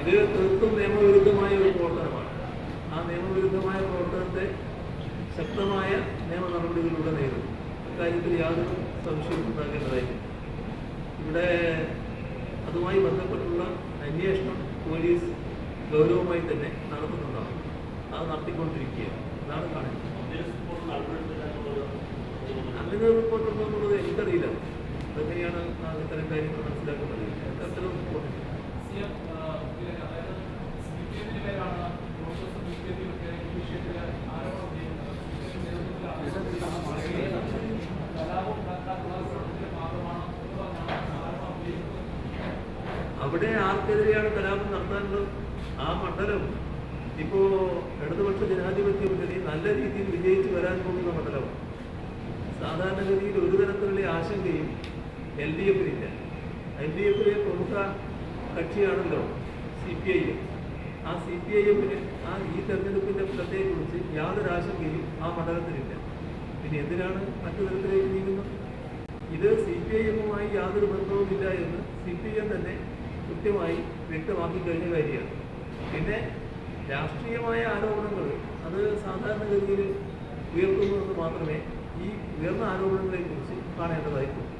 ഇത് തീർത്തും നിയമവിരുദ്ധമായ ഒരു പ്രവർത്തനമാണ്. ആ നിയമവിരുദ്ധമായ പ്രവർത്തനത്തെ ശക്തമായ നിയമ നടപടികളിലൂടെ നേരിടും. ഇക്കാര്യത്തിൽ യാതൊരു സംശയവും ഉണ്ടാകേണ്ടതായില്ല ഇവിടെ അതുമായി ബന്ധപ്പെട്ടുള്ള അന്വേഷണം പോലീസ് ഗൗരവമായി തന്നെ നടത്തുന്നുണ്ടാകും അത് നടത്തിക്കൊണ്ടിരിക്കുകയാണ്. അതാണ് കാണുന്നത്. അങ്ങനെ റിപ്പോർട്ടുണ്ടോ എന്നുള്ളത് എനിക്കറിയില്ല. അതെങ്ങനെയാണ് ഇത്തരം കാര്യങ്ങൾ മനസ്സിലാക്കുന്നത് അത്തരം അവിടെ ആർക്കെതിരെയാണ് കലാപം നടത്താനുള്ളത് ആ മണ്ഡലം ഇപ്പോ ഇടതുപക്ഷ ജനാധിപത്യ മുന്നണി നല്ല രീതിയിൽ വിജയിച്ചു വരാൻ പോകുന്ന മണ്ഡലമാണ് സാധാരണഗതിയിൽ ഒരു തരത്തിലുള്ള ആശങ്കയും എൽ ഡി എഫിനില്ല. എൽ ഡി എഫിലെ പ്രമുഖ കക്ഷിയാണല്ലോ സി പി ഐ എം. ആ സി പി ഐ എമ്മിന് ആ ഈ തെരഞ്ഞെടുപ്പിന്റെ ഫലത്തെക്കുറിച്ച് യാതൊരു ആശങ്കയും ആ മണ്ഡലത്തിനില്ല. പിന്നെ എന്തിനാണ് മറ്റു തരത്തിലേക്ക് നീങ്ങുന്നത്? ഇത് സി പി ഐ എമ്മുമായി യാതൊരു ബന്ധവുമില്ല എന്ന് സി പി ഐ എം തന്നെ കൃത്യമായി വ്യക്തമാക്കി കഴിഞ്ഞ കാര്യമാണ്. പിന്നെ രാഷ്ട്രീയമായ ആരോപണങ്ങൾ അത് സാധാരണഗതിയിൽ ഉയർത്തുന്നുവെന്ന് മാത്രമേ ഈ ഉയർന്ന ആരോപണങ്ങളെക്കുറിച്ച് കാണേണ്ടതായിട്ടുള്ളൂ